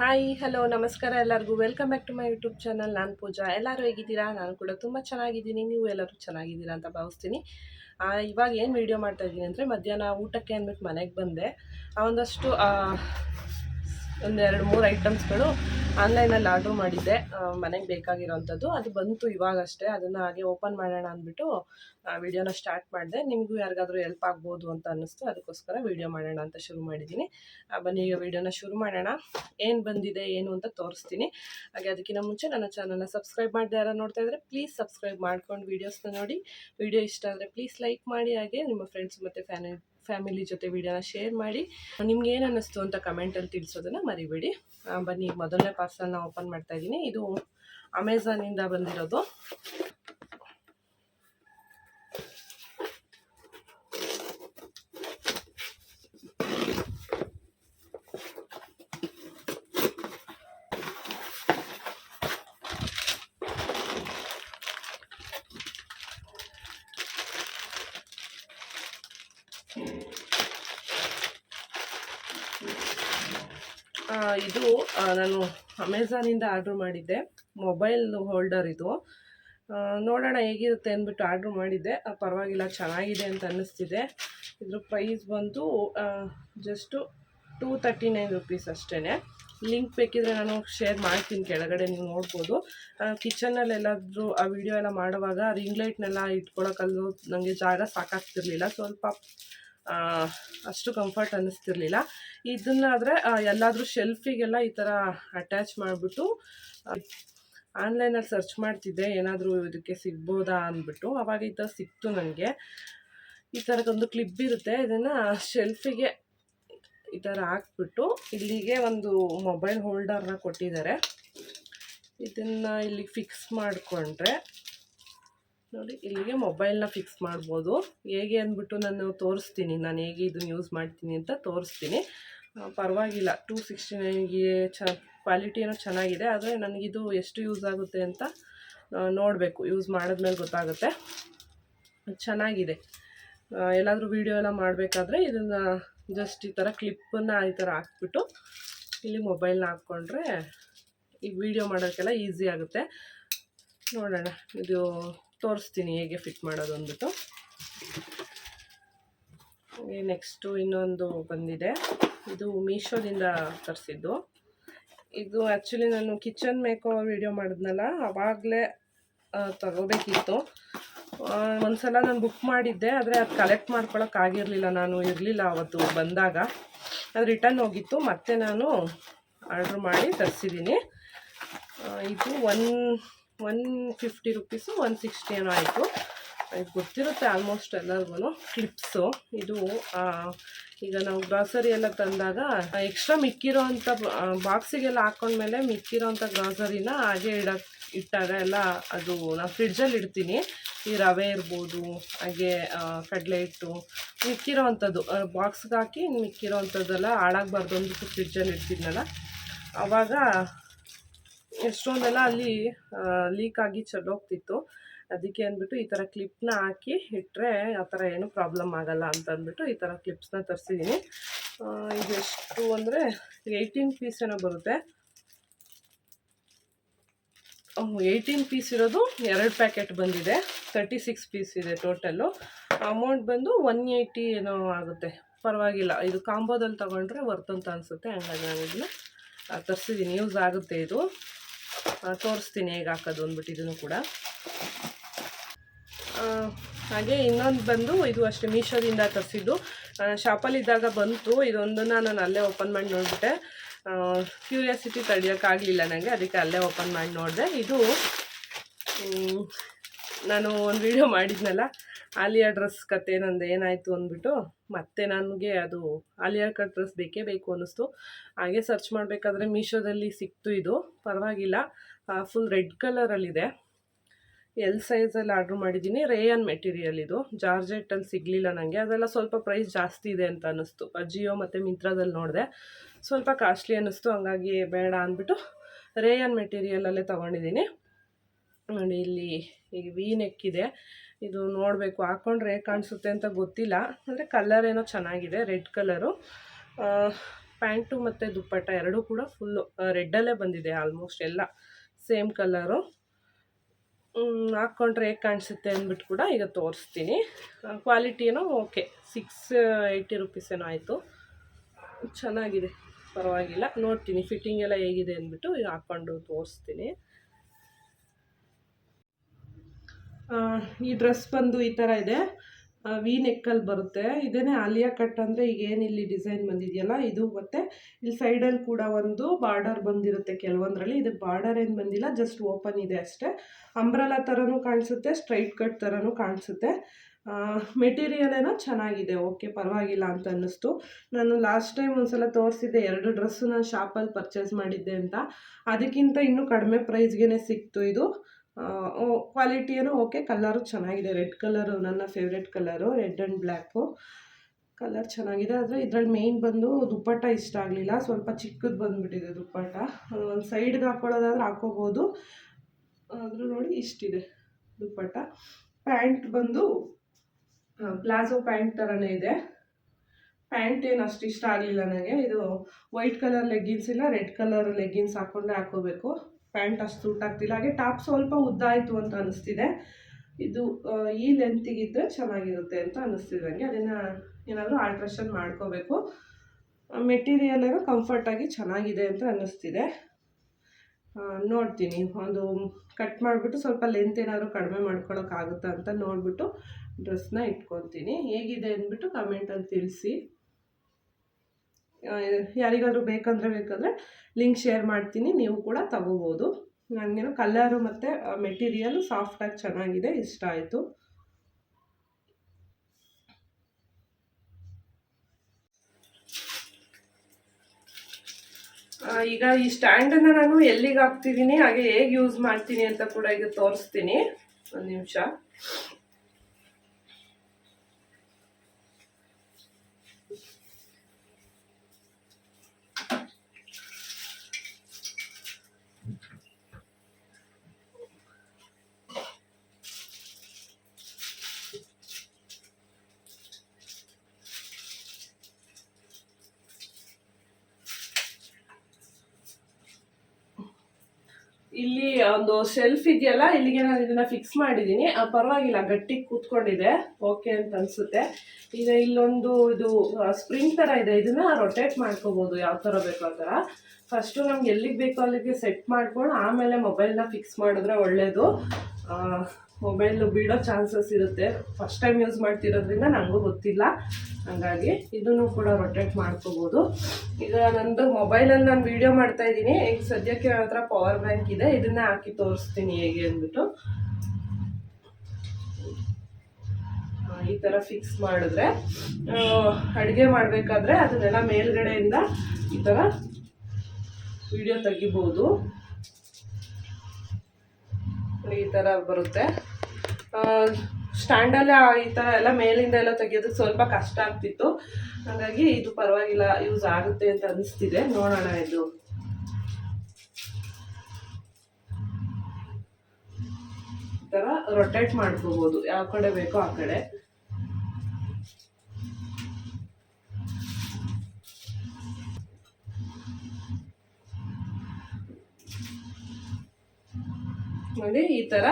Hi hello ನಮಸ್ಕಾರ ಎಲ್ಲರಿಗೂ. Welcome back to my YouTube channel ನಾನು ಪೂಜಾ. ಎಲ್ಲರೂ ಹೇಗಿದ್ದೀರಾ? ನಾನು ಕೂಡ ತುಂಬ ಚೆನ್ನಾಗಿದ್ದೀನಿ. ನೀವು ಎಲ್ಲರೂ ಚೆನ್ನಾಗಿದ್ದೀರಾ ಅಂತ ಭಾವಿಸ್ತೀನಿ. ಇವಾಗ ಏನು ವೀಡಿಯೋ ಮಾಡ್ತಾಯಿದ್ದೀನಿ ಅಂದರೆ ಮಧ್ಯಾಹ್ನ ಊಟಕ್ಕೆ ಅಂದ್ಬಿಟ್ಟು ಮನೆಗೆ ಬಂದೆ. ಆ ಒಂದಷ್ಟು ಒಂದೆರಡು ಮೂರು ಐಟಮ್ಸ್ಗಳು ಆನ್ಲೈನಲ್ಲಿ ಆರ್ಡ್ರ್ ಮಾಡಿದ್ದೆ. ಮನೆಗೆ ಬೇಕಾಗಿರೋವಂಥದ್ದು ಅದು ಬಂತು ಇವಾಗಷ್ಟೇ. ಅದನ್ನು ಹಾಗೆ ಓಪನ್ ಮಾಡೋಣ ಅಂದ್ಬಿಟ್ಟು ವಿಡಿಯೋನ ಸ್ಟಾರ್ಟ್ ಮಾಡಿದೆ. ನಿಮಗೂ ಯಾರಿಗಾದರೂ ಹೆಲ್ಪ್ ಆಗ್ಬೋದು ಅಂತ ಅನ್ನಿಸ್ತು. ಅದಕ್ಕೋಸ್ಕರ ವಿಡಿಯೋ ಮಾಡೋಣ ಅಂತ ಶುರು ಮಾಡಿದ್ದೀನಿ. ಬನ್ನಿ, ಈಗ ವಿಡಿಯೋನ ಶುರು ಮಾಡೋಣ. ಏನು ಬಂದಿದೆ, ಏನು ಅಂತ ತೋರಿಸ್ತೀನಿ. ಹಾಗೆ ಅದಕ್ಕಿಂತ ಮುಂಚೆ ನನ್ನ ಚಾನಲ್ನ ಸಬ್ಸ್ಕ್ರೈಬ್ ಮಾಡಿದೆ ಯಾರು ನೋಡ್ತಾ ಇದ್ದರೆ ಪ್ಲೀಸ್ ಸಬ್ಸ್ಕ್ರೈಬ್ ಮಾಡ್ಕೊಂಡು ವೀಡಿಯೋಸ್ನ ನೋಡಿ. ವಿಡಿಯೋ ಇಷ್ಟ ಆದರೆ ಪ್ಲೀಸ್ ಲೈಕ್ ಮಾಡಿ. ಹಾಗೆ ನಿಮ್ಮ ಫ್ರೆಂಡ್ಸ್ ಮತ್ತು ಫ್ಯಾನಿ ಫ್ಯಾಮಿಲಿ ಜೊತೆ ವಿಡಿಯೋನ ಶೇರ್ ಮಾಡಿ. ನಿಮ್ಗೆ ಏನು ಅನ್ನಿಸ್ತು ಅಂತ ಕಮೆಂಟಲ್ಲಿ ತಿಳಿಸೋದನ್ನು ಮರಿಬೇಡಿ. ಬನ್ನಿ, ಮೊದಲನೇ ಪಾರ್ಸಲ್ನ ಓಪನ್ ಮಾಡ್ತಾ ಇದ್ದೀನಿ. ಇದು ಅಮೆಝಾನಿಂದ ಬಂದಿರೋದು ಆ, ಇದು ನಾನು ಅಮೆಝಾನಿಂದ ಆರ್ಡ್ರ್ ಮಾಡಿದ್ದೆ. ಮೊಬೈಲ್ ಹೋಲ್ಡರ್ ಇದು. ನೋಡೋಣ ಹೇಗಿರುತ್ತೆ ಅಂದ್ಬಿಟ್ಟು ಆರ್ಡ್ರ್ ಮಾಡಿದ್ದೆ. ಪರವಾಗಿಲ್ಲ, ಚೆನ್ನಾಗಿದೆ ಅಂತ ಅನ್ನಿಸ್ತಿದೆ. ಇದ್ರ ಪ್ರೈಸ್ ಬಂದು just two thirty nine rupees ಅಷ್ಟೇ ಲಿಂಕ್ ಬೇಕಿದ್ರೆ ನಾನು ಶೇರ್ ಮಾಡ್ತೀನಿ ಕೆಳಗಡೆ, ನೀವು ನೋಡ್ಬೋದು. ಕಿಚನಲ್ಲಿ ಎಲ್ಲಾದರೂ ಆ ವಿಡಿಯೋ ಎಲ್ಲ ಮಾಡುವಾಗ ರಿಂಗ್ ಲೈಟ್ನೆಲ್ಲ ಇಟ್ಕೊಳಕ್ಕಲ್ಲೂ ನನಗೆ ಜಾಗ ಸಾಕಾಗ್ತಿರ್ಲಿಲ್ಲ. ಸ್ವಲ್ಪ ಅಷ್ಟು ಕಂಫರ್ಟ್ ಅನ್ನಿಸ್ತಿರ್ಲಿಲ್ಲ. ಇದನ್ನಾದರೆ ಎಲ್ಲಾದರೂ ಶೆಲ್ಫಿಗೆಲ್ಲ ಈ ಥರ ಅಟ್ಯಾಚ್ ಮಾಡಿಬಿಟ್ಟು ಆನ್ಲೈನಲ್ಲಿ ಸರ್ಚ್ ಮಾಡ್ತಿದ್ದೆ. ಏನಾದರೂ ಇದಕ್ಕೆ ಸಿಗ್ಬೋದಾ ಅಂದ್ಬಿಟ್ಟು. ಅವಾಗ ಈ ಥರ ಸಿಕ್ತು ನನಗೆ ಈ ಥರದೊಂದು ಕ್ಲಿಪ್ ಇರುತ್ತೆ. ಇದನ್ನು ಶೆಲ್ಫಿಗೆ ಈ ಥರ ಹಾಕ್ಬಿಟ್ಟು, ಇಲ್ಲಿಗೆ ಒಂದು ಮೊಬೈಲ್ ಹೋಲ್ಡರ್ನ ಕೊಟ್ಟಿದ್ದಾರೆ. ಇದನ್ನು ಇಲ್ಲಿ ಫಿಕ್ಸ್ ಮಾಡಿಕೊಂಡ್ರೆ ನೋಡಿ, ಇಲ್ಲಿಗೆ ಮೊಬೈಲ್ನ ಫಿಕ್ಸ್ ಮಾಡ್ಬೋದು. ಹೇಗೆ ಅಂದ್ಬಿಟ್ಟು ನಾನು ತೋರಿಸ್ತೀನಿ. ನಾನು ಹೇಗೆ ಇದನ್ನು ಯೂಸ್ ಮಾಡ್ತೀನಿ ಅಂತ ತೋರಿಸ್ತೀನಿ. ಪರವಾಗಿಲ್ಲ. ಟೂ ಸಿಕ್ಸ್ಟಿ ನೈನ್ಗೆ ಚ ಕ್ವಾಲಿಟಿ ಏನೋ ಚೆನ್ನಾಗಿದೆ. ಆದರೆ ನನಗಿದು ಎಷ್ಟು ಯೂಸ್ ಆಗುತ್ತೆ ಅಂತ ನೋಡಬೇಕು. ಯೂಸ್ ಮಾಡಿದ್ಮೇಲೆ ಗೊತ್ತಾಗುತ್ತೆ. ಚೆನ್ನಾಗಿದೆ. ಎಲ್ಲಾದರೂ ವೀಡಿಯೋ ಎಲ್ಲ ಮಾಡಬೇಕಾದ್ರೆ ಇದನ್ನು ಜಸ್ಟ್ ಈ ಥರ ಕ್ಲಿಪ್ಪನ್ನು ಈ ಥರ ಹಾಕ್ಬಿಟ್ಟು ಇಲ್ಲಿ ಮೊಬೈಲ್ನ ಹಾಕ್ಕೊಂಡ್ರೆ ಈಗ ವೀಡಿಯೋ ಮಾಡೋಕ್ಕೆಲ್ಲ ಈಸಿ ಆಗುತ್ತೆ. ನೋಡೋಣ. ಇದು ತೋರಿಸ್ತೀನಿ ಹೇಗೆ ಫಿಟ್ ಮಾಡೋದು ಅಂದ್ಬಿಟ್ಟು. ನೆಕ್ಸ್ಟು ಇನ್ನೊಂದು ಬಂದಿದೆ. ಇದು ಮೀಶೋದಿಂದ ತರಿಸಿದ್ದು. ಇದು ಆ್ಯಕ್ಚುಲಿ ನಾನು ಕಿಚನ್ ಮೇಕೋ ವಿಡಿಯೋ ಮಾಡಿದ್ನಲ್ಲ, ಅವಾಗಲೇ ತಗೋಬೇಕಿತ್ತು. ಒಂದು ಒಂದ್ಸಲ ನಾನು ಬುಕ್ ಮಾಡಿದ್ದೆ, ಆದರೆ ಅದು ಕಲೆಕ್ಟ್ ಮಾಡ್ಕೊಳಕ್ಕಾಗಿರಲಿಲ್ಲ ನಾನು ಇರಲಿಲ್ಲ ಅವತ್ತು ಬಂದಾಗ. ಅದು ರಿಟರ್ನ್ ಹೋಗಿತ್ತು, ಮತ್ತೆ ನಾನು ಆರ್ಡ್ರ್ ಮಾಡಿ ತರಿಸಿದ್ದೀನಿ ಇದು one one fifty rupees one sixty ಏನೋ ಆಯಿತು. ಗೊತ್ತಿರುತ್ತೆ ಆಲ್ಮೋಸ್ಟ್ ಎಲ್ಲರಿಗೂ ಕ್ಲಿಪ್ಸು ಇದು ಈಗ ನಾವು ಗ್ರಾಸರಿ ಎಲ್ಲ ತಂದಾಗ ಎಕ್ಸ್ಟ್ರಾ ಮಿಕ್ಕಿರೋ ಅಂಥ ಬಾಕ್ಸಿಗೆಲ್ಲ ಹಾಕ್ಕೊಂಡ್ಮೇಲೆ ಮಿಕ್ಕಿರೋ ಅಂಥ ಗ್ರಾಸರಿನ ಹಾಗೆ ಇಡಕ್ಕೆ ಇಟ್ಟಾಗ ಎಲ್ಲ ಅದು ನಾನು ಫ್ರಿಡ್ಜಲ್ಲಿ ಇಡ್ತೀನಿ. ಈ ರವೆ ಇರ್ಬೋದು, ಹಾಗೆ ಕಡಲೆ ಹಿಟ್ಟು ಮಿಕ್ಕಿರೋ ಅಂಥದ್ದು ಬಾಕ್ಸ್ಗೆ ಹಾಕಿ ಮಿಕ್ಕಿರೋ ಅಂಥದ್ದೆಲ್ಲ ಹಾಳಾಗಬಾರ್ದು ಅಂದ್ಬಿಟ್ಟು ಫ್ರಿಡ್ಜಲ್ಲಿ ಇಡ್ತಿದ್ನಲ್ಲ. ಆವಾಗ ಎಷ್ಟೊಂದೆಲ್ಲ ಅಲ್ಲಿ ಲೀಕ್ ಆಗಿ ಚೆಲ್ಲೋಗ್ತಿತ್ತು ಅದಕ್ಕೆ ಅಂದ್ಬಿಟ್ಟು ಈ ಥರ ಕ್ಲಿಪ್ನ ಹಾಕಿ ಇಟ್ಟರೆ ಆ ಥರ ಏನು ಪ್ರಾಬ್ಲಮ್ ಆಗಲ್ಲ ಅಂತ ಅಂದ್ಬಿಟ್ಟು ಈ ಥರ ಕ್ಲಿಪ್ಸ್ನ ತರಿಸಿದ್ದೀನಿ ಇದೆಷ್ಟು ಅಂದರೆ ಏಯ್ಟೀನ್ ಪೀಸ್ ಏನೋ ಬರುತ್ತೆ. ಏಯ್ಟೀನ್ ಪೀಸ್ ಇರೋದು ಎರಡು ಪ್ಯಾಕೆಟ್ ಬಂದಿದೆ. ತರ್ಟಿ ಸಿಕ್ಸ್ ಪೀಸ್ ಇದೆ ಟೋಟಲ್ಲು ಅಮೌಂಟ್ ಬಂದು ಒನ್ ಏಯ್ಟಿ ಏನೋ ಆಗುತ್ತೆ. ಪರವಾಗಿಲ್ಲ, ಇದು ಕಾಂಬೋದಲ್ಲಿ ತೊಗೊಂಡ್ರೆ ವರ್ತ್ ಅಂತ ಅನಿಸುತ್ತೆ. ಹಂಗಾಗಿ ನಾನು ಇದನ್ನ ತರಿಸಿದ್ದೀನಿ ಯೂಸ್ ಆಗುತ್ತೆ ಇದು. ತೋರಿಸ್ತೀನಿ ಹೇಗೆ ಹಾಕೋದು ಅಂದ್ಬಿಟ್ಟು ಇದನ್ನು ಕೂಡ. ಹಾಗೆ ಇನ್ನೊಂದು ಬಂದು ಇದು ಅಷ್ಟೇ ಮೀಶೋದಿಂದ ತರಿಸಿದ್ದು. ಶಾಪಲ್ಲಿದ್ದಾಗ ಬಂತು. ಇದೊಂದನ್ನು ನಾನು ಅಲ್ಲೇ ಓಪನ್ ಮಾಡಿ ನೋಡಿಬಿಟ್ಟೆ. ಕ್ಯೂರಿಯಾಸಿಟಿ ತಡೆಯೋಕ್ಕಾಗಲಿಲ್ಲ ನನಗೆ ಅದಕ್ಕೆ ಅಲ್ಲೇ ಓಪನ್ ಮಾಡಿ ನೋಡಿದೆ. ಇದು ನಾನು ಒಂದು ವಿಡಿಯೋ ಮಾಡಿದ್ನಲ್ಲ ಆಲಿಯಾ ಡ್ರೆಸ್ ಕತೆ ನಂದು ಏನಾಯಿತು ಅಂದ್ಬಿಟ್ಟು ಮತ್ತೆ ನನಗೆ ಅದು ಆಲಿಯಾ ಕಟ್ ಡ್ರೆಸ್ ಬೇಕೇ ಬೇಕು ಅನ್ನಿಸ್ತು. ಹಾಗೆ ಸರ್ಚ್ ಮಾಡಬೇಕಾದ್ರೆ ಮೀಶೋದಲ್ಲಿ ಸಿಕ್ತು ಇದು. ಪರವಾಗಿಲ್ಲ. ಫುಲ್ ರೆಡ್ ಕಲರಲ್ಲಿದೆ ಎಲ್ ಸೈಜಲ್ಲಿ ಆರ್ಡ್ರ್ ಮಾಡಿದ್ದೀನಿ. ರೇಯನ್ ಮೆಟೀರಿಯಲ್ ಇದು. ಜಾರ್ಜೆಟ್ಟಲ್ಲಿ ಸಿಗಲಿಲ್ಲ ನನಗೆ ಅದೆಲ್ಲ ಸ್ವಲ್ಪ ಪ್ರೈಸ್ ಜಾಸ್ತಿ ಇದೆ ಅಂತ ಅನ್ನಿಸ್ತು. ಅಜಿಯೋ ಮತ್ತು ಮಿಂತ್ರಾದಲ್ಲಿ ನೋಡಿದೆ. ಸ್ವಲ್ಪ ಕಾಸ್ಟ್ಲಿ ಅನ್ನಿಸ್ತು. ಹಂಗಾಗಿ ಬೇಡ ಅಂದ್ಬಿಟ್ಟು ರೇಯನ್ ಮೆಟೀರಿಯಲಲ್ಲೇ ತೊಗೊಂಡಿದ್ದೀನಿ. ನೋಡಿ ಇಲ್ಲಿ ಈಗ ವಿ ನೆಕ್ ಇದೆ. ಇದು ನೋಡಬೇಕು ಹಾಕ್ಕೊಂಡ್ರೆ ಹೇಗೆ ಕಾಣಿಸುತ್ತೆ ಅಂತ ಗೊತ್ತಿಲ್ಲ. ಅಂದರೆ ಕಲರ್ ಏನೋ ಚೆನ್ನಾಗಿದೆ ರೆಡ್ ಕಲರು ಪ್ಯಾಂಟು ಮತ್ತು ದುಪ್ಪಟ್ಟ ಎರಡೂ ಕೂಡ ಫುಲ್ಲು ರೆಡ್ಡಲ್ಲೇ ಬಂದಿದೆ ಆಲ್ಮೋಸ್ಟ್ ಎಲ್ಲ ಸೇಮ್ ಕಲರು ಹಾಕ್ಕೊಂಡ್ರೆ ಹೇಗೆ ಕಾಣಿಸುತ್ತೆ ಅಂದ್ಬಿಟ್ಟು ಕೂಡ ಈಗ ತೋರಿಸ್ತೀನಿ. ಕ್ವಾಲಿಟಿ ಏನೋ ಓಕೆ ಸಿಕ್ಸ್ ಏಯ್ಟಿ ರುಪೀಸ್ ಏನೋ ಆಯಿತು. ಚೆನ್ನಾಗಿದೆ, ಪರವಾಗಿಲ್ಲ. ನೋಡ್ತೀನಿ ಫಿಟ್ಟಿಂಗ್ ಎಲ್ಲ ಹೇಗಿದೆ ಅಂದ್ಬಿಟ್ಟು ಈಗ ಹಾಕ್ಕೊಂಡು ತೋರಿಸ್ತೀನಿ ಆ, ಈ ಡ್ರೆಸ್ ಬಂದು ಈ ಥರ ಇದೆ. ವಿ ನೆಕ್ಕಲ್ಲಿ ಬರುತ್ತೆ. ಇದೇನೇ ಆಲಿಯಾ ಕಟ್ ಅಂದರೆ ಈಗ ಏನು ಇಲ್ಲಿ ಡಿಸೈನ್ ಬಂದಿದೆಯಲ್ಲ, ಇದು ಮತ್ತು ಇಲ್ಲಿ ಸೈಡಲ್ಲಿ ಕೂಡ ಒಂದು ಬಾರ್ಡರ್ ಬಂದಿರುತ್ತೆ ಕೆಲವೊಂದರಲ್ಲಿ. ಇದು ಬಾರ್ಡರ್ ಏನು ಬಂದಿಲ್ಲ ಜಸ್ಟ್ ಓಪನ್ ಇದೆ ಅಷ್ಟೇ. ಅಂಬ್ರಲ ಥರನೂ ಕಾಣಿಸುತ್ತೆ ಸ್ಟ್ರೈಟ್ ಕಟ್ ಥರನೂ ಕಾಣಿಸುತ್ತೆ. ಮೆಟೀರಿಯಲ್ ಏನೋ ಚೆನ್ನಾಗಿದೆ ಓಕೆ ಪರವಾಗಿಲ್ಲ ಅಂತ ಅನ್ನಿಸ್ತು. ನಾನು ಲಾಸ್ಟ್ ಟೈಮ್ ಒಂದ್ಸಲ ತೋರಿಸಿದ್ದೆ, ಎರಡು ಡ್ರೆಸ್ಸು ನಾನು ಶಾಪಲ್ಲಿ ಪರ್ಚೇಸ್ ಮಾಡಿದ್ದೆ ಅಂತ. ಅದಕ್ಕಿಂತ ಇನ್ನೂ ಕಡಿಮೆ ಪ್ರೈಸ್ಗೆ ಸಿಕ್ತು ಇದು. ಕ್ವಾಲಿಟಿ ಏನೋ ಓಕೆ ಕಲರು ಚೆನ್ನಾಗಿದೆ. ರೆಡ್ ಕಲರು ನನ್ನ favourite colour red and black colour ಚೆನ್ನಾಗಿದೆ. ಆದರೆ ಇದ್ರಲ್ಲಿ ಮೇಯ್ನ್ ಬಂದು ದುಪ್ಪಟ್ಟ ಇಷ್ಟ ಆಗಲಿಲ್ಲ. ಸ್ವಲ್ಪ ಚಿಕ್ಕದು ಬಂದುಬಿಟ್ಟಿದೆ ದುಪ್ಪಟ್ಟ. ಒಂದು ಸೈಡ್ಗೆ ಹಾಕ್ಕೊಳ್ಳೋದಾದ್ರೆ ಹಾಕೋಬೋದು. ಆದರೂ ನೋಡಿ ಇಷ್ಟಿದೆ ದುಪ್ಪಟ್ಟ. ಪ್ಯಾಂಟ್ ಬಂದು ಪ್ಲಾಜೋ ಪ್ಯಾಂಟ್ ಥರನೇ ಇದೆ. ಪ್ಯಾಂಟ್ ಏನು ಅಷ್ಟು ಇಷ್ಟ ಆಗಲಿಲ್ಲ ನನಗೆ ಇದು ವೈಟ್ ಕಲರ್ ಲೆಗ್ಗಿನ್ಸ್ ಇಲ್ಲ ರೆಡ್ ಕಲರ್ ಲೆಗ್ಗಿನ್ಸ್ ಹಾಕ್ಕೊಂಡೇ ಹಾಕೋಬೇಕು. ಪ್ಯಾಂಟ್ ಅಷ್ಟು ಸೂಟ್ ಆಗ್ತಿಲ್ಲ ಹಾಗೆ ಟಾಪ್ ಸ್ವಲ್ಪ ಉದ್ದ ಆಯಿತು ಅಂತ ಅನಿಸ್ತಿದೆ. ಇದು ಈ ಲೆಂತಿಗಿದ್ದರೆ ಚೆನ್ನಾಗಿರುತ್ತೆ ಅಂತ ಅನಿಸ್ತಿದೆ ನನಗೆ ಅದನ್ನು ಏನಾದರೂ ಆಲ್ಟ್ರೇಷನ್ ಮಾಡ್ಕೋಬೇಕು. ಮೆಟೀರಿಯಲ್ ಏನೋ ಕಂಫರ್ಟಾಗಿ ಚೆನ್ನಾಗಿದೆ ಅಂತ ಅನ್ನಿಸ್ತಿದೆ ನೋಡ್ತೀನಿ. ಒಂದು ಕಟ್ ಮಾಡಿಬಿಟ್ಟು ಸ್ವಲ್ಪ ಲೆಂತ್ ಏನಾದರೂ ಕಡಿಮೆ ಮಾಡ್ಕೊಳ್ಳೋಕ್ಕಾಗುತ್ತಾ ಅಂತ ನೋಡಿಬಿಟ್ಟು ಡ್ರೆಸ್ನ ಇಟ್ಕೊತೀನಿ ಹೇಗಿದೆ ಅಂದ್ಬಿಟ್ಟು ಕಮೆಂಟಲ್ಲಿ ತಿಳಿಸಿ. ಯಾರಿಗಾದ್ರೂ ಬೇಕಂದರೆ ಬೇಕಾದರೆ ಲಿಂಕ್ ಶೇರ್ ಮಾಡ್ತೀನಿ, ನೀವು ಕೂಡ ತಗೋಬೋದು. ನನಗೇನು ಕಲರು ಮತ್ತು ಮೆಟೀರಿಯಲ್ ಸಾಫ್ಟಾಗಿ ಚೆನ್ನಾಗಿದೆ, ಇಷ್ಟ ಆಯಿತು. ಈಗ ಈ ಸ್ಟ್ಯಾಂಡನ್ನು ನಾನು ಎಲ್ಲಿಗೆ ಹಾಕ್ತಿದ್ದೀನಿ ಹಾಗೆ ಹೇಗೆ ಯೂಸ್ ಮಾಡ್ತೀನಿ ಅಂತ ಕೂಡ ಈಗ ತೋರಿಸ್ತೀನಿ. ಒಂದು ನಿಮಿಷ. ಇಲ್ಲಿ ಒಂದು ಶೆಲ್ಫ್ ಇದೆಯಲ್ಲ, ಇಲ್ಲಿಗೆ ನಾನು ಇದನ್ನ ಫಿಕ್ಸ್ ಮಾಡಿದ್ದೀನಿ ಪರವಾಗಿಲ್ಲ, ಗಟ್ಟಿ ಕೂತ್ಕೊಂಡಿದೆ. ಓಕೆ ಅಂತ ಅನ್ಸುತ್ತೆ. ಈಗ ಇಲ್ಲೊಂದು ಇದು ಸ್ಪ್ರಿಂಗ್ ಥರ ಇದೆ. ಇದನ್ನ ರೊಟೇಟ್ ಮಾಡ್ಕೋಬೋದು, ಯಾವ ಥರ ಬೇಕೋ ಆ ಥರ ಫಸ್ಟು ನಮ್ಗೆ ಎಲ್ಲಿಗೆ ಬೇಕೋ ಅಲ್ಲಿಗೆ ಸೆಟ್ ಮಾಡ್ಕೊಂಡು, ಆಮೇಲೆ ಮೊಬೈಲ್ನ ಫಿಕ್ಸ್ ಮಾಡಿದ್ರೆ ಒಳ್ಳೆಯದು ಮೊಬೈಲ್ ಬೀಳೋ ಚಾನ್ಸಸ್ ಇರುತ್ತೆ. ಫಸ್ಟ್ ಟೈಮ್ ಯೂಸ್ ಮಾಡ್ತಿರೋದ್ರಿಂದ ನನಗೂ ಗೊತ್ತಿಲ್ಲ. ಹಾಗಾಗಿ ಇದನ್ನು ಕೂಡ ರೊಟೇಟ್ ಮಾಡ್ಕೋಬೋದು. ಈಗ ನಂದು ಮೊಬೈಲಲ್ಲಿ ನಾನು ವೀಡಿಯೋ ಮಾಡ್ತಾ ಇದ್ದೀನಿ. ಈಗ ಸದ್ಯಕ್ಕೆ ಹತ್ರ ಪವರ್ ಬ್ಯಾಂಕ್ ಇದೆ. ಇದನ್ನ ಹಾಕಿ ತೋರಿಸ್ತೀನಿ ಹೇಗೆ ಅಂದ್ಬಿಟ್ಟು. ಈ ಥರ ಫಿಕ್ಸ್ ಮಾಡಿದ್ರೆ ಅಡುಗೆ ಮಾಡಬೇಕಾದ್ರೆ ಅದನ್ನೆಲ್ಲ ಮೇಲ್ಗಡೆಯಿಂದ ಈ ಥರ ವಿಡಿಯೋ ತೆಗಿಬೋದು. ಈ ಥರ ಬರುತ್ತೆ. ಸ್ಟ್ಯಾಂಡಲ್ಲೇ ಈ ಥರ ಎಲ್ಲ ಮೇಲಿಂದ ಎಲ್ಲ ತೆಗಿಯೋದಕ್ಕೆ ಸ್ವಲ್ಪ ಕಷ್ಟ ಆಗ್ತಿತ್ತು. ಹಾಗಾಗಿ ಇದು ಪರವಾಗಿಲ್ಲ ಯೂಸ್ ಆಗುತ್ತೆ ಅಂತ ಅನಿಸ್ತಿದೆ. ನೋಡೋಣ ಇದು. ಈ ಥರ ರೊಟೇಟ್ ಮಾಡ್ಕೋಬೋದು. ಯಾವ ಕಡೆ ಬೇಕೋ ಆ ಕಡೆ. ನೋಡಿ, ಈ ಥರ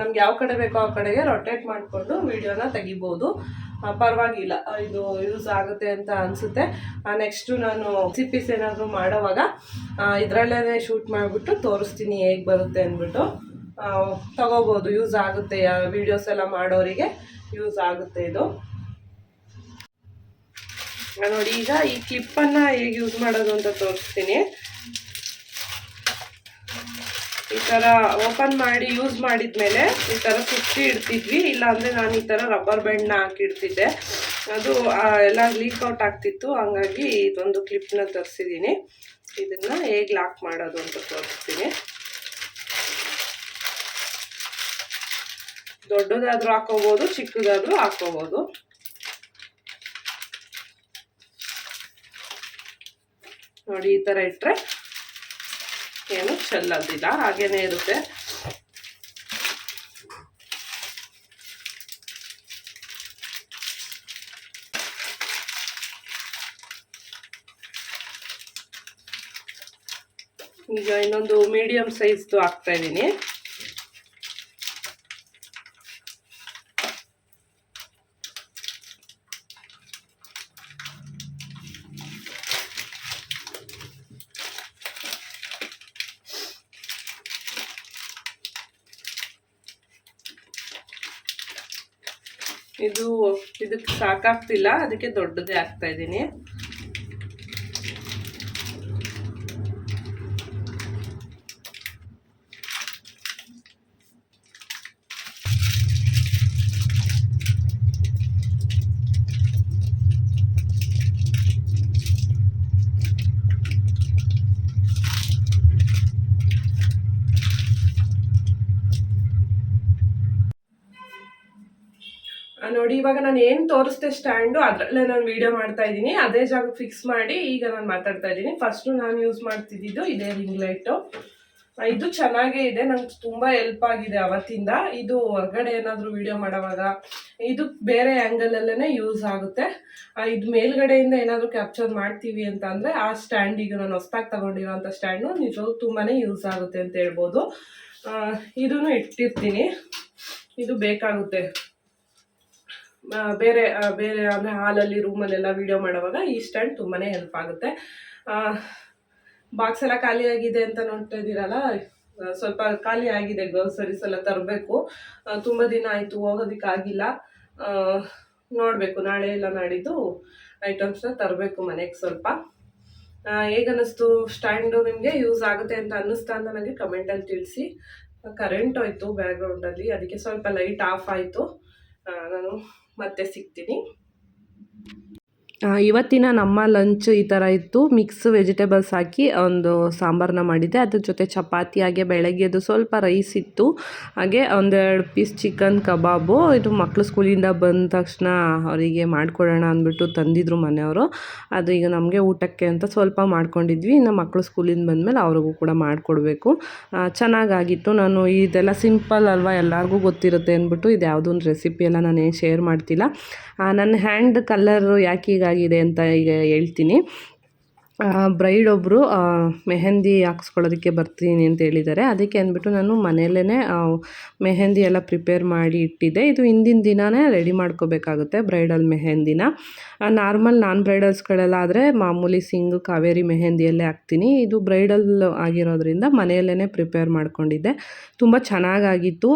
ನಮ್ಗೆ ಯಾವ ಕಡೆ ಬೇಕೋ ಆ ಕಡೆಗೆ ರೊಟೇಟ್ ಮಾಡಿಕೊಂಡು ವೀಡಿಯೋನ ತೆಗಿಬೋದು. ಪರವಾಗಿಲ್ಲ. ಇದು ಯೂಸ್ ಆಗುತ್ತೆ ಅಂತ ಅನಿಸುತ್ತೆ. ನೆಕ್ಸ್ಟು ನಾನು ರೆಸಿಪೀಸ್ ಏನಾದರೂ ಮಾಡೋವಾಗ ಇದರಲ್ಲೇ ಶೂಟ್ ಮಾಡಿಬಿಟ್ಟು ತೋರಿಸ್ತೀನಿ ಹೇಗೆ ಬರುತ್ತೆ ಅಂದ್ಬಿಟ್ಟು. ತಗೋಬೋದು. ಯೂಸ್ ಆಗುತ್ತೆ. ವೀಡಿಯೋಸ್ ಎಲ್ಲ ಮಾಡೋರಿಗೆ ಯೂಸ್ ಆಗುತ್ತೆ ಇದು. ನೋಡಿ, ಈಗ ಈ ಕ್ಲಿಪ್ಪನ್ನು ಹೇಗೆ ಯೂಸ್ ಮಾಡೋದು ಅಂತ ತೋರಿಸ್ತೀನಿ ಈ ಥರ ಓಪನ್ ಮಾಡಿ ಯೂಸ್ ಮಾಡಿದ ಮೇಲೆ ಈ ಥರ ಸುತ್ತಿ ಇಡ್ತಿದ್ವಿ. ಇಲ್ಲ ಅಂದರೆ ನಾನು ಈ ಥರ ರಬ್ಬರ್ ಬ್ಯಾಂಡ್ನ ಹಾಕಿಡ್ತಿದ್ದೆ. ಅದು ಎಲ್ಲ ಲೀಕ್ ಔಟ್ ಆಗ್ತಿತ್ತು. ಹಂಗಾಗಿ ಇದೊಂದು ಕ್ಲಿಪ್ನ ತರಿಸಿದ್ದೀನಿ ಇದನ್ನು ಹೇಗೆ ಲಾಕ್ ಮಾಡೋದು ಅಂತ ತೋರಿಸ್ತೀನಿ. ದೊಡ್ಡದಾದ್ರೂ ಹಾಕೋಬೋದು, ಚಿಕ್ಕದಾದ್ರೂ ಹಾಕೋಬೋದು. ನೋಡಿ, ಈ ಥರ ಇಟ್ಟರೆ ಏನು? ಚೆಲ್ಲೋದಿಲ್ಲ ಹಾಗೇನೆ ಇರುತ್ತೆ. ಈಗ ಇನ್ನೊಂದು ಮೀಡಿಯಂ ಸೈಜ್ದು ಹಾಕ್ತಾ ಇದ್ದೀನಿ. ಸಾಕಾಗ್ತಿಲ್ಲ ಅದಕ್ಕೆ ದೊಡ್ಡದೇ ಹಾಕ್ತಾ ಇದ್ದೀನಿ ಆ, ನೋಡಿ ತೋರಿಸ್ದೆ ಸ್ಟ್ಯಾಂಡು, ಅದರಲ್ಲೇ ನಾನು ವಿಡಿಯೋ ಮಾಡ್ತಾ ಇದ್ದೀನಿ. ಅದೇ ಜಾಗ ಫಿಕ್ಸ್ ಮಾಡಿ ಈಗ ನಾನು ಮಾತಾಡ್ತಾ ಇದ್ದೀನಿ. ಫಸ್ಟು ನಾನು ಯೂಸ್ ಮಾಡ್ತಿದ್ದಿದ್ದು ಇದೇ ರಿಂಗ್ ಲೈಟು ಇದು ಚೆನ್ನಾಗೇ ಇದೆ. ನಂಗೆ ತುಂಬ ಹೆಲ್ಪ್ ಆಗಿದೆ ಅವತ್ತಿಂದ. ಇದು ಹೊರಗಡೆ ಏನಾದರೂ ವಿಡಿಯೋ ಮಾಡೋವಾಗ, ಇದು ಬೇರೆ ಆ್ಯಂಗಲಲ್ಲೇ ಯೂಸ್ ಆಗುತ್ತೆ. ಇದು ಮೇಲ್ಗಡೆಯಿಂದ ಏನಾದರೂ ಕ್ಯಾಪ್ಚರ್ ಮಾಡ್ತೀವಿ ಅಂತ ಅಂದರೆ ಆ ಸ್ಟ್ಯಾಂಡ್ ಈಗ ನಾನು ಹೊಸ್ದಾಗಿ ತೊಗೊಂಡಿರೋಂಥ ಸ್ಟ್ಯಾಂಡು ನಿಜವಾಗ್ಲೂ ತುಂಬಾ ಯೂಸ್ ಆಗುತ್ತೆ ಅಂತ ಹೇಳ್ಬೋದು. ಇದನ್ನು ಇಟ್ಟಿರ್ತೀನಿ. ಇದು ಬೇಕಾಗುತ್ತೆ. ಬೇರೆ ಬೇರೆ, ಅಂದರೆ ಹಾಲಲ್ಲಿ ರೂಮಲ್ಲೆಲ್ಲ ವೀಡಿಯೋ ಮಾಡುವಾಗ ಈ ಸ್ಟ್ಯಾಂಡ್ ತುಂಬಾ ಹೆಲ್ಪ್ ಆಗುತ್ತೆ. ಬಾಕ್ಸ್ ಎಲ್ಲ ಖಾಲಿಯಾಗಿದೆ ಅಂತ ನೋಡ್ತಾ ಇದ್ದೀರಲ್ಲ? ಸ್ವಲ್ಪ ಖಾಲಿ ಆಗಿದೆ ಗ್ರೋಸರೀಸ್ ಎಲ್ಲ ತರಬೇಕು. ತುಂಬ ದಿನ ಆಯಿತು ಹೋಗೋದಕ್ಕಾಗಿಲ್ಲ ನೋಡಬೇಕು, ನಾಳೆ ಎಲ್ಲ ನಾಡಿದ್ದು ಐಟಮ್ಸ್ನ ತರಬೇಕು ಮನೆಗೆ ಸ್ವಲ್ಪ. ಹೇಗನ್ನಿಸ್ತು ಸ್ಟ್ಯಾಂಡು ನಿಮಗೆ? ಯೂಸ್ ಆಗುತ್ತೆ ಅಂತ ಅನ್ನಿಸ್ತಾ ಅಂತ ನನಗೆ ಕಮೆಂಟಲ್ಲಿ ತಿಳಿಸಿ. ಕರೆಂಟ್ ಹೋಯ್ತು ಬ್ಯಾಕ್ಗ್ರೌಂಡಲ್ಲಿ ಅದಕ್ಕೆ ಸ್ವಲ್ಪ ಲೈಟ್ ಆಫ್ ಆಯಿತು. ನಾನು ಮತ್ತೆ ಸಿಗ್ತೀನಿ. ಇವತ್ತಿನ ನಮ್ಮ ಲಂಚ್ ಈ ಥರ ಇತ್ತು. ಮಿಕ್ಸ್ ವೆಜಿಟೇಬಲ್ಸ್ ಹಾಕಿ ಒಂದು ಸಾಂಬಾರನ್ನ ಮಾಡಿದ್ದೆ. ಅದ್ರ ಜೊತೆ ಚಪಾತಿ, ಹಾಗೆ ಬೆಳಗ್ಗೆದು ಸ್ವಲ್ಪ ರೈಸ್ ಇತ್ತು. ಹಾಗೆ ಒಂದೆರಡು ಪೀಸ್ ಚಿಕನ್ ಕಬಾಬು ಇದು ಮಕ್ಕಳು ಸ್ಕೂಲಿಂದ ಬಂದ ತಕ್ಷಣ ಅವರಿಗೆ ಮಾಡಿಕೊಡೋಣ ಅಂದ್ಬಿಟ್ಟು ತಂದಿದ್ರು ಮನೆಯವರು. ಅದು ಈಗ ನಮಗೆ ಊಟಕ್ಕೆ ಅಂತ ಸ್ವಲ್ಪ ಮಾಡ್ಕೊಂಡಿದ್ವಿ. ಇನ್ನು ಮಕ್ಕಳು ಸ್ಕೂಲಿಂದ ಬಂದಮೇಲೆ ಅವ್ರಿಗೂ ಕೂಡ ಮಾಡಿಕೊಡ್ಬೇಕು. ಚೆನ್ನಾಗಾಗಿತ್ತು. ನಾನು ಇದೆಲ್ಲ ಸಿಂಪಲ್ ಅಲ್ವಾ ಎಲ್ಲರಿಗೂ ಗೊತ್ತಿರುತ್ತೆ ಅಂದ್ಬಿಟ್ಟು ಇದು ಯಾವುದೊಂದು ರೆಸಿಪಿ ಎಲ್ಲ ನಾನೇನು ಶೇರ್ ಮಾಡ್ತಿಲ್ಲ. ನನ್ನ ಹ್ಯಾಂಡ್ ಕಲ್ಲರು ಯಾಕೆ ಹೀಗಾಗಿದೆ ಅಂತ ಈಗ ಹೇಳ್ತೀನಿ. ಬ್ರೈಡ್ ಒಬ್ಬರು ಮೆಹೆಂದಿ ಹಾಕ್ಸ್ಕೊಳ್ಳೋದಕ್ಕೆ ಬರ್ತೀನಿ ಅಂತ ಹೇಳಿದ್ದಾರೆ. ಅದಕ್ಕೆ ಅಂದ್ಬಿಟ್ಟು ನಾನು ಮನೆಯಲ್ಲೇ ಮೆಹೆಂದಿ ಎಲ್ಲ ಪ್ರಿಪೇರ್ ಮಾಡಿ ಇಟ್ಟಿದ್ದೆ. ಇದು ಹಿಂದಿನ ದಿನವೇ ರೆಡಿ ಮಾಡ್ಕೋಬೇಕಾಗುತ್ತೆ ಬ್ರೈಡಲ್ ಮೆಹೆಂದಿನ. ನಾರ್ಮಲ್ ನಾನ್ ಬ್ರೈಡಲ್ಸ್ಗಳೆಲ್ಲ ಆದರೆ ಮಾಮೂಲಿ ಸಿಂಗ್, ಕಾವೇರಿ ಮೆಹೆಂದಿಯಲ್ಲೇ ಹಾಕ್ತೀನಿ. ಇದು ಬ್ರೈಡಲ್ ಆಗಿರೋದ್ರಿಂದ ಮನೆಯಲ್ಲೇ ಪ್ರಿಪೇರ್ ಮಾಡ್ಕೊಂಡಿದ್ದೆ. ತುಂಬ ಚೆನ್ನಾಗಾಗಿತ್ತು.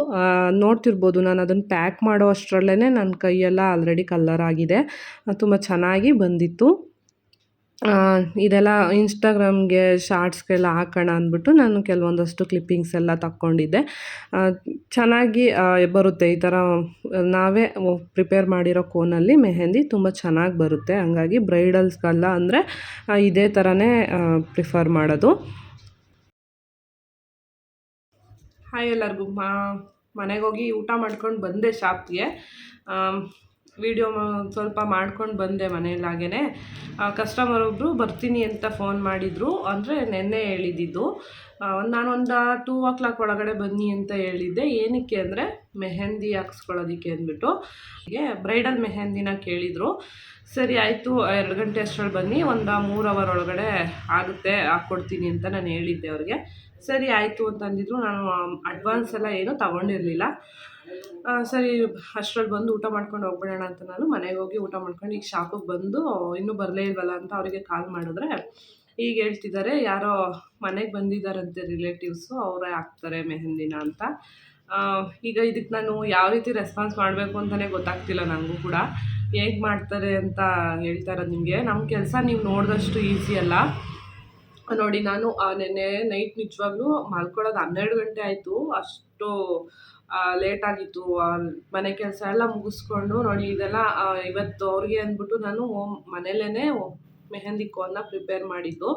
ನೋಡ್ತಿರ್ಬೋದು, ನಾನು ಅದನ್ನು ಪ್ಯಾಕ್ ಮಾಡೋ ಅಷ್ಟರಲ್ಲೇ ನನ್ನ ಕೈಯೆಲ್ಲ ಆಲ್ರೆಡಿ ಕಲ್ಲರ್ ಆಗಿದೆ. ತುಂಬ ಚೆನ್ನಾಗಿ ಬಂದಿತ್ತು. ಇದೆಲ್ಲ ಇನ್ಸ್ಟಾಗ್ರಾಮ್ಗೆ ಶಾರ್ಟ್ಸ್ಗೆಲ್ಲ ಹಾಕೋಣ ಅಂದ್ಬಿಟ್ಟು ನಾನು ಕೆಲವೊಂದಷ್ಟು ಕ್ಲಿಪ್ಪಿಂಗ್ಸ್ ಎಲ್ಲ ತಕ್ಕೊಂಡಿದ್ದೆ. ಚೆನ್ನಾಗಿ ಬರುತ್ತೆ. ಈ ಥರ, ನಾವೇ ಪ್ರಿಪೇರ್ ಮಾಡಿರೋ ಕೋನಲ್ಲಿ ಮೆಹೆಂದಿ ತುಂಬ ಚೆನ್ನಾಗಿ ಬರುತ್ತೆ. ಹಂಗಾಗಿ ಬ್ರೈಡಲ್ಸ್ಗೆಲ್ಲ ಅಂದರೆ ಇದೇ ಥರನೇ ಪ್ರಿಫರ್ ಮಾಡೋದು. ಹಾಯ್ ಎಲ್ಲರಿಗೂ. ಮನೆಗೆ ಹೋಗಿ ಊಟ ಮಾಡ್ಕೊಂಡು ಬಂದೆ ಶಾಪ್ಗೆ. ವಿಡಿಯೋ ಸ್ವಲ್ಪ ಮಾಡ್ಕೊಂಡು ಬಂದೆ ಮನೆಯಲ್ಲಾಗೇ ಕಸ್ಟಮರ್ ಒಬ್ಬರು ಬರ್ತೀನಿ ಅಂತ ಫೋನ್ ಮಾಡಿದರು. ಅಂದರೆ ನೆನ್ನೆ ಹೇಳಿದ್ದಿದ್ದು ನಾನು ಒಂದು ಟೂ ಓ ಕ್ಲಾಕ್ ಒಳಗಡೆ ಬನ್ನಿ ಅಂತ ಹೇಳಿದ್ದೆ. ಏನಕ್ಕೆ ಅಂದರೆ, ಮೆಹಂದಿ ಹಾಕ್ಸ್ಕೊಳ್ಳೋದಕ್ಕೆ ಅಂದ್ಬಿಟ್ಟು. ಹೀಗೆ ಬ್ರೈಡಲ್ ಮೆಹಂದಿನ ಕೇಳಿದರು. ಸರಿ, ಆಯಿತು, ಎರಡು ಗಂಟೆ ಅಷ್ಟರಲ್ಲಿ ಬನ್ನಿ. ಒಂದು ಮೂರು ಅವರ್ ಒಳಗಡೆ ಆಗುತ್ತೆ, ಹಾಕ್ಕೊಡ್ತೀನಿ ಅಂತ ನಾನು ಹೇಳಿದ್ದೆ ಅವ್ರಿಗೆ. ಸರಿ, ಆಯಿತು ಅಂತಂದಿದ್ರು. ನಾನು ಅಡ್ವಾನ್ಸ್ ಎಲ್ಲ ಏನೂ ತಗೊಂಡಿರಲಿಲ್ಲ. ಸರಿ, ಅಷ್ಟರಲ್ಲಿ ಬಂದು ಊಟ ಮಾಡ್ಕೊಂಡು ಹೋಗ್ಬಿಡೋಣ ಅಂತ ನಾನು ಮನೆಗೆ ಹೋಗಿ ಊಟ ಮಾಡ್ಕೊಂಡು ಈಗ ಶಾಪಿಗೆ ಬಂದು ಇನ್ನೂ ಬರಲೇ ಇಲ್ವಲ್ಲ ಅಂತ ಅವರಿಗೆ ಕಾಲ್ ಮಾಡಿದ್ರೆ ಈಗ ಹೇಳ್ತಿದ್ದಾರೆ, ಯಾರೋ ಮನೆಗೆ ಬಂದಿದ್ದಾರಂತೆ ರಿಲೇಟಿವ್ಸು ಅವರೇ ಹಾಕ್ತಾರೆ ಮೆಹಂದಿನ ಅಂತ. ಈಗ ಇದಕ್ಕೆ ನಾನು ಯಾವ ರೀತಿ ರೆಸ್ಪಾನ್ಸ್ ಮಾಡಬೇಕು ಅಂತಲೇ ಗೊತ್ತಾಗ್ತಿಲ್ಲ ನನಗೂ ಕೂಡ. ಹೇಗೆ ಮಾಡ್ತಾರೆ ಅಂತ ಹೇಳ್ತಾರೆ ನಿಮಗೆ. ನಮ್ಮ ಕೆಲಸ ನೀವು ನೋಡಿದಷ್ಟು ಈಸಿ ಅಲ್ಲ. ನೋಡಿ, ನಾನು ನೆನ್ನೆ ನೈಟ್ ನಿಜವಾಗ್ಲೂ ಮಲ್ಕೊಳ್ಳೋದು ಹನ್ನೆರಡು ಗಂಟೆ ಆಯಿತು. ಅಷ್ಟು ಲೇಟ್ ಆಗಿತ್ತು. ಮನೆ ಕೆಲಸ ಎಲ್ಲ ಮುಗಿಸ್ಕೊಂಡು ನೋಡಿ, ಇದೆಲ್ಲ ಇವತ್ತು ಅವ್ರಿಗೆ ಅಂದ್ಬಿಟ್ಟು ನಾನು ಹೋಮ್ ಮನೇಲೇ ಮೆಹಂದಿ ಕೋನ್ನ ಪ್ರಿಪೇರ್ ಮಾಡಿದ್ದು.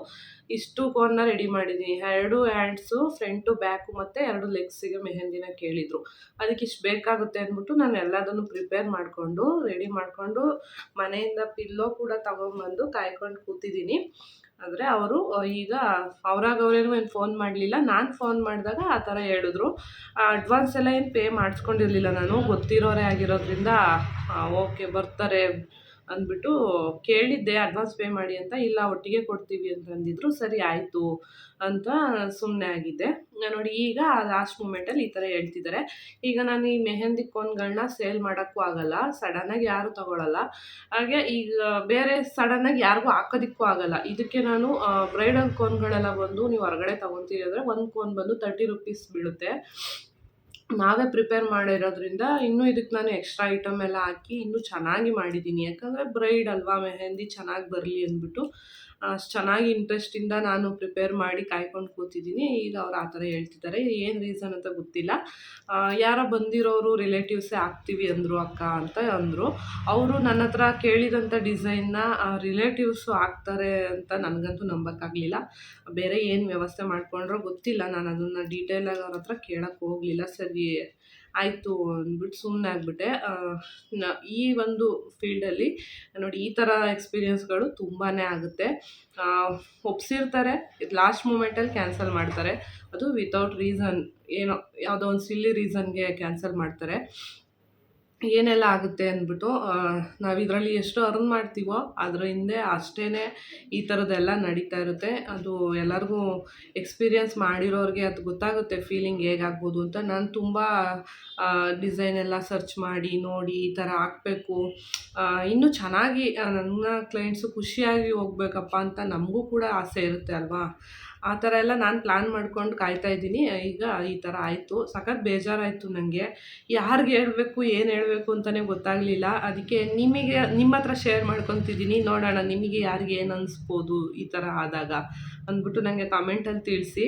ಇಷ್ಟು ಕೋನ್ನ ರೆಡಿ ಮಾಡಿದ್ದೀನಿ. ಎರಡು ಹ್ಯಾಂಡ್ಸು ಫ್ರಂಟು ಬ್ಯಾಕು ಮತ್ತು ಎರಡು ಲೆಗ್ಸಿಗೆ ಮೆಹಂದಿನ ಕೇಳಿದರು. ಅದಕ್ಕೆ ಇಷ್ಟು ಬೇಕಾಗುತ್ತೆ ಅಂದ್ಬಿಟ್ಟು ನಾನು ಎಲ್ಲದನ್ನು ಪ್ರಿಪೇರ್ ಮಾಡಿಕೊಂಡು ರೆಡಿ ಮಾಡಿಕೊಂಡು ಮನೆಯಿಂದ ಪಿಲ್ಲೋ ಕೂಡ ತಗೊಂಬಂದು ಕಾಯ್ಕೊಂಡು ಕೂತಿದ್ದೀನಿ. ಆದರೆ ಅವರು ಈಗ ಅವ್ರಾಗ ಅವ್ರೇನು ಏನು ಫೋನ್ ಮಾಡಲಿಲ್ಲ. ನಾನು ಫೋನ್ ಮಾಡಿದಾಗ ಆ ಥರ ಹೇಳಿದ್ರು. ಅಡ್ವಾನ್ಸ್ ಎಲ್ಲ ಏನು ಪೇ ಮಾಡಿಸ್ಕೊಂಡಿರಲಿಲ್ಲ ನಾನು. ಗೊತ್ತಿರೋರೇ ಆಗಿರೋದ್ರಿಂದ ಓಕೆ ಬರ್ತಾರೆ. ಅಂದ್ಬಿಟ್ಟು ಕೇಳಿದ್ದೆ ಅಡ್ವಾನ್ಸ್ ಪೇ ಮಾಡಿ ಅಂತ, ಇಲ್ಲ ಒಟ್ಟಿಗೆ ಕೊಡ್ತೀವಿ ಅಂತ ಅಂದಿದ್ರು, ಸರಿ ಆಯಿತು ಅಂತ ಸುಮ್ಮನೆ ಆಗಿದ್ದೆ. ನೋಡಿ, ಈಗ ಲಾಸ್ಟ್ ಮೂಮೆಂಟಲ್ಲಿ ಈ ಥರ ಹೇಳ್ತಿದ್ದಾರೆ. ಈಗ ನಾನು ಈ ಮೆಹಂದಿ ಕೋನ್ಗಳನ್ನ ಸೇಲ್ ಮಾಡೋಕ್ಕೂ ಆಗಲ್ಲ ಸಡನ್ನಾಗಿ ಯಾರು ತಗೊಳ್ಳಲ್ಲ ಹಾಗೆ ಈಗ ಬೇರೆ ಸಡನ್ನಾಗಿ ಯಾರಿಗೂ ಹಾಕೋದಿಕ್ಕೂ ಆಗಲ್ಲ. ಇದಕ್ಕೆ ನಾನು ಬ್ರೈಡಲ್ ಕೋನ್ಗಳೆಲ್ಲ ಬಂದು ನೀವು ಹೊರಗಡೆ ತೊಗೊತೀರಿ ಅಂದರೆ, ಒಂದು ಕೋನ್ ಬಂದು ತರ್ಟಿ ರುಪೀಸ್ ಬೀಳುತ್ತೆ. ನಾವೇ ಪ್ರಿಪೇರ್ ಮಾಡಿರೋದ್ರಿಂದ ಇನ್ನೂ ಇದಕ್ಕೆ ನಾನು ಎಕ್ಸ್ಟ್ರಾ ಐಟಮ್ ಎಲ್ಲ ಹಾಕಿ ಇನ್ನೂ ಚೆನ್ನಾಗಿ ಮಾಡಿದ್ದೀನಿ. ಯಾಕಂದರೆ ಬ್ರೈಡ್ ಅಲ್ವಾ, ಮೆಹೆಂದಿ ಚೆನ್ನಾಗಿ ಬರಲಿ ಅಂದ್ಬಿಟ್ಟು. ಅಷ್ಟು ಚೆನ್ನಾಗಿ ಇಂಟ್ರೆಸ್ಟಿಂದ ನಾನು ಪ್ರಿಪೇರ್ ಮಾಡಿ ಕಾಯ್ಕೊಂಡು ಕೂತಿದ್ದೀನಿ. ಈಗ ಅವ್ರು ಆ ಥರ ಹೇಳ್ತಿದ್ದಾರೆ. ಏನು ರೀಸನ್ ಅಂತ ಗೊತ್ತಿಲ್ಲ. ಯಾರೋ ಬಂದಿರೋರು ರಿಲೇಟಿವ್ಸೇ ಆಗ್ತೀವಿ ಅಂದರು ಅಕ್ಕ ಅಂತ ಅಂದರು. ಅವರು ನನ್ನ ಹತ್ರ ಕೇಳಿದಂಥ ಡಿಸೈನ್ನ ರಿಲೇಟಿವ್ಸು ಹಾಕ್ತಾರೆ ಅಂತ ನನಗಂತೂ ನಂಬೋಕ್ಕಾಗಲಿಲ್ಲ. ಬೇರೆ ಏನು ವ್ಯವಸ್ಥೆ ಮಾಡಿಕೊಂಡ್ರೋ ಗೊತ್ತಿಲ್ಲ. ನಾನು ಅದನ್ನು ಡೀಟೇಲಾಗಿ ಅವ್ರ ಹತ್ರ ಕೇಳೋಕ್ಕೆ ಹೋಗಲಿಲ್ಲ. ಸರಿ ಆಯಿತು ಅಂದ್ಬಿಟ್ಟು ಸುಮ್ಮನೆ ಆಗಿಬಿಟ್ಟೆ. ಈ ಒಂದು ಫೀಲ್ಡಲ್ಲಿ ನೋಡಿ ಈ ಥರ ಎಕ್ಸ್ಪೀರಿಯೆನ್ಸ್ಗಳು ತುಂಬಾ ಆಗುತ್ತೆ. ಒಪ್ಸಿರ್ತಾರೆ, ಲಾಸ್ಟ್ ಮೂಮೆಂಟಲ್ಲಿ ಕ್ಯಾನ್ಸಲ್ ಮಾಡ್ತಾರೆ. ಅದು ವಿತೌಟ್ ರೀಸನ್ ಏನೋ, ಯಾವುದೋ ಒಂದು ಸಿಲ್ಲಿ ರೀಸನ್ಗೆ ಕ್ಯಾನ್ಸಲ್ ಮಾಡ್ತಾರೆ. ಏನೆಲ್ಲ ಆಗುತ್ತೆ ಅಂದ್ಬಿಟ್ಟು ನಾವು ಇದರಲ್ಲಿ ಎಷ್ಟು ಅರ್ನ್ ಮಾಡ್ತೀವೋ, ಅದರ ಹಿಂದೆ ಅಷ್ಟೇ ಈ ಥರದ್ದೆಲ್ಲ ನಡೀತಾ ಇರುತ್ತೆ. ಅದು ಎಲ್ಲರಿಗೂ ಎಕ್ಸ್ಪೀರಿಯನ್ಸ್ ಮಾಡಿರೋರಿಗೆ ಅದು ಗೊತ್ತಾಗುತ್ತೆ ಫೀಲಿಂಗ್ ಹೇಗಾಗ್ಬೋದು ಅಂತ. ನಾನು ತುಂಬ ಡಿಸೈನ್ ಎಲ್ಲ ಸರ್ಚ್ ಮಾಡಿ, ನೋಡಿ, ಈ ಥರ ಹಾಕ್ಬೇಕು. ಇನ್ನೂ ಚೆನ್ನಾಗಿ ನನ್ನ ಕ್ಲೈಂಟ್ಸು ಖುಷಿಯಾಗಿ ಹೋಗ್ಬೇಕಪ್ಪ ಅಂತ ನಮಗೂ ಕೂಡ ಆಸೆ ಇರುತ್ತೆ ಅಲ್ವಾ? ಆ ಥರ ಎಲ್ಲ ನಾನು ಪ್ಲ್ಯಾನ್ ಮಾಡ್ಕೊಂಡು ಕಾಯ್ತಾ ಇದ್ದೀನಿ. ಈಗ ಈ ಥರ ಆಯಿತು. ಸಖತ್ ಬೇಜಾರಾಯಿತು ನನಗೆ ಯಾರಿಗೆ ಹೇಳಬೇಕು, ಏನು ಹೇಳಬೇಕು ಅಂತಲೇ ಗೊತ್ತಾಗಲಿಲ್ಲ. ಅದಕ್ಕೆ ನಿಮಗೆ, ನಿಮ್ಮ ಹತ್ರ ಶೇರ್ ಮಾಡ್ಕೊತಿದ್ದೀನಿ. ನೋಡೋಣ ನಿಮಗೆ ಯಾರಿಗೆ ಏನು ಅನಿಸ್ಬೋದು ಈ ಥರ ಆದಾಗ ಅಂದ್ಬಿಟ್ಟು ನನಗೆ ಕಮೆಂಟಲ್ಲಿ ತಿಳಿಸಿ.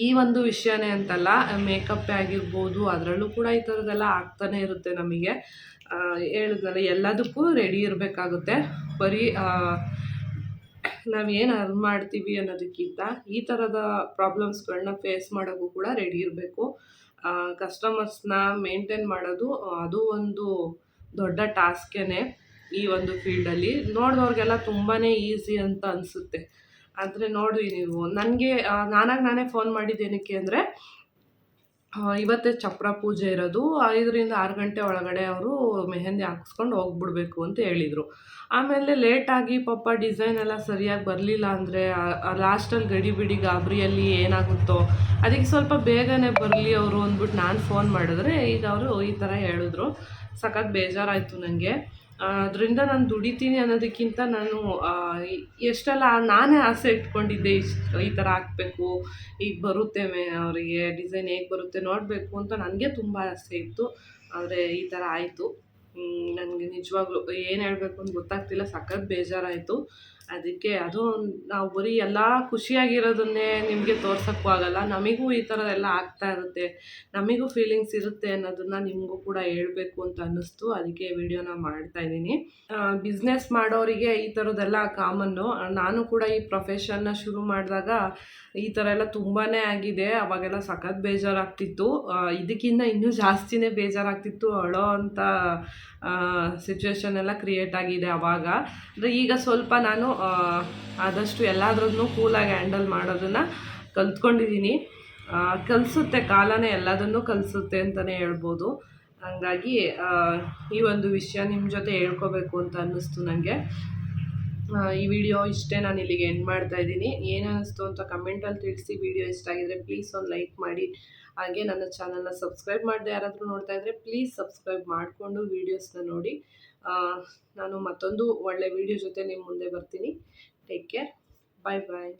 ಈ ಒಂದು ವಿಷಯನೇ ಅಂತಲ್ಲ ಮೇಕಪ್ಪೇ ಆಗಿರ್ಬೋದು, ಅದರಲ್ಲೂ ಕೂಡ ಈ ಥರದ್ದೆಲ್ಲ ಆಗ್ತಾನೆ ಇರುತ್ತೆ ನಮಗೆ. ಹೇಳಿದ್ರೆ ಎಲ್ಲದಕ್ಕೂ ರೆಡಿ ಇರಬೇಕಾಗುತ್ತೆ. ಬರೀ ನಾವು ಏನು ಅರ್ನ್ ಮಾಡ್ತೀವಿ ಅನ್ನೋದಕ್ಕಿಂತ ಈ ಥರದ ಪ್ರಾಬ್ಲಮ್ಸ್ಗಳನ್ನ ಫೇಸ್ ಮಾಡೋಕ್ಕೂ ಕೂಡ ರೆಡಿ ಇರಬೇಕು. ಕಸ್ಟಮರ್ಸ್ನ ಮೇಂಟೈನ್ ಮಾಡೋದು, ಅದು ಒಂದು ದೊಡ್ಡ ಟಾಸ್ಕೇ ಈ ಒಂದು ಫೀಲ್ಡಲ್ಲಿ ನೋಡಿದವ್ರಿಗೆಲ್ಲ ತುಂಬಾ ಈಸಿ ಅಂತ ಅನಿಸುತ್ತೆ. ಆದರೆ ನೋಡಿ ನೀವು, ನನಗೆ ನಾನಾಗಿ ನಾನೇ ಫೋನ್ ಮಾಡಿದ್ದೇನಕ್ಕೆ ಅಂದರೆ ಇವತ್ತೇ ಚಪ್ರ ಪೂಜೆ ಇರೋದು. ಐದರಿಂದ ಆರು ಗಂಟೆ ಒಳಗಡೆ ಅವರು ಮೆಹಂದಿ ಹಾಕ್ಸ್ಕೊಂಡು ಹೋಗ್ಬಿಡ್ಬೇಕು ಅಂತ ಹೇಳಿದರು. ಆಮೇಲೆ ಲೇಟಾಗಿ ಪಾಪ ಡಿಸೈನ್ ಎಲ್ಲ ಸರಿಯಾಗಿ ಬರಲಿಲ್ಲ ಅಂದರೆ ಲಾಸ್ಟಲ್ಲಿ ಗಡಿ ಬಿಡಿ ಗಾಬರಿಯಲ್ಲಿ ಏನಾಗುತ್ತೋ, ಅದಕ್ಕೆ ಸ್ವಲ್ಪ ಬೇಗನೆ ಬರಲಿ ಅವರು ಅಂದ್ಬಿಟ್ಟು ನಾನು ಫೋನ್ ಮಾಡಿದ್ರೆ ಈಗ ಅವರು ಈ ಥರ ಹೇಳಿದ್ರು. ಸಖತ್ ಬೇಜಾರಾಯಿತು ನನಗೆ ಅದರಿಂದ ನಾನು ದುಡಿತೀನಿ ಅನ್ನೋದಕ್ಕಿಂತ ನಾನು ಎಷ್ಟೆಲ್ಲ ನಾನೇ ಆಸೆ ಇಟ್ಕೊಂಡಿದ್ದೆ, ಇಷ್ಟು, ಈ ಥರ ಹಾಕ್ಬೇಕು ಈಗ ಬರುತ್ತೆ ಮೇ, ಅವರಿಗೆ ಡಿಸೈನ್ ಹೇಗೆ ಬರುತ್ತೆ ನೋಡಬೇಕು ಅಂತ ನನಗೆ ತುಂಬ ಆಸೆ ಇತ್ತು. ಆದರೆ ಈ ಥರ ಆಯಿತು. ನನಗೆ ನಿಜವಾಗ್ಲೂ ಏನು ಹೇಳಬೇಕು ಅಂತ ಗೊತ್ತಾಗ್ತಿಲ್ಲ, ಸಖತ್ ಬೇಜಾರಾಯಿತು. ಅದಕ್ಕೆ ಅದು ನಾವು ಬರೀ ಎಲ್ಲ ಖುಷಿಯಾಗಿರೋದನ್ನೇ ನಿಮಗೆ ತೋರ್ಸೋಕ್ಕೂ ಆಗಲ್ಲ. ನಮಗೂ ಈ ಥರದ್ದೆಲ್ಲ ಆಗ್ತಾ ಇರುತ್ತೆ. ನಮಗೂ ಫೀಲಿಂಗ್ಸ್ ಇರುತ್ತೆ ಅನ್ನೋದನ್ನು ನಿಮಗೂ ಕೂಡ ಹೇಳಬೇಕು ಅಂತ ಅನ್ನಿಸ್ತು. ಅದಕ್ಕೆ ವಿಡಿಯೋನ ಮಾಡ್ತಾಯಿದ್ದೀನಿ ಬಿಸ್ನೆಸ್ ಮಾಡೋರಿಗೆ ಈ ಥರದ್ದೆಲ್ಲ ಕಾಮನ್ನು ನಾನು ಕೂಡ ಈ ಪ್ರೊಫೆಷನ್ನ ಶುರು ಮಾಡಿದಾಗ ಈ ಥರ ಎಲ್ಲ ತುಂಬಾ ಆಗಿದೆ. ಅವಾಗೆಲ್ಲ ಸಖತ್ ಬೇಜಾರಾಗ್ತಿತ್ತು. ಇದಕ್ಕಿಂತ ಇನ್ನೂ ಜಾಸ್ತಿನೇ ಬೇಜಾರಾಗ್ತಿತ್ತು. ಅಳೋ ಅಂತ ಸಿಚುವೇಶನ್ ಎಲ್ಲ ಕ್ರಿಯೇಟ್ ಆಗಿದೆ ಆವಾಗ ಅಂದರೆ ಈಗ ಸ್ವಲ್ಪ ನಾನು ಆದಷ್ಟು ಎಲ್ಲಾದ್ರೂ ಕೂಲಾಗಿ ಹ್ಯಾಂಡಲ್ ಮಾಡೋದನ್ನು ಕಲ್ತ್ಕೊಂಡಿದ್ದೀನಿ. ಕಲಿಸುತ್ತೆ, ಕಾಲನೇ ಎಲ್ಲದನ್ನೂ ಕಲಿಸುತ್ತೆ ಅಂತಲೇ ಹೇಳ್ಬೋದು. ಹಂಗಾಗಿ ಈ ಒಂದು ವಿಷಯ ನಿಮ್ಮ ಜೊತೆ ಹೇಳ್ಕೋಬೇಕು ಅಂತ ಅನ್ನಿಸ್ತು ನನಗೆ ಈ ವಿಡಿಯೋ ಇಷ್ಟೇ ನಾನು ಇಲ್ಲಿಗೆ ಎಂಡ್ ಮಾಡ್ತಾ ಇದ್ದೀನಿ. ಏನು ಅನ್ನಿಸ್ತು ಅಂತ ಕಮೆಂಟಲ್ಲಿ ತಿಳಿಸಿ. ವಿಡಿಯೋ ಇಷ್ಟ ಆಗಿದ್ರೆ ಪ್ಲೀಸ್ ಒಂದು ಲೈಕ್ ಮಾಡಿ. ಹಾಗೆ ನನ್ನ ಚಾನಲ್ನ ಸಬ್ಸ್ಕ್ರೈಬ್ ಮಾಡದೆ ಯಾರಾದರೂ ನೋಡ್ತಾ ಇದ್ದರೆ ಪ್ಲೀಸ್ ಸಬ್ಸ್ಕ್ರೈಬ್ ಮಾಡಿಕೊಂಡು ವೀಡಿಯೋಸ್ನ ನೋಡಿ. ನಾನು ಮತ್ತೊಂದು ಒಳ್ಳೆ ವೀಡಿಯೋ ಜೊತೆ ನಿಮ್ಮ ಮುಂದೆ ಬರ್ತೀನಿ. ಟೇಕ್ ಕೇರ್ ಬಾಯ್ ಬಾಯ್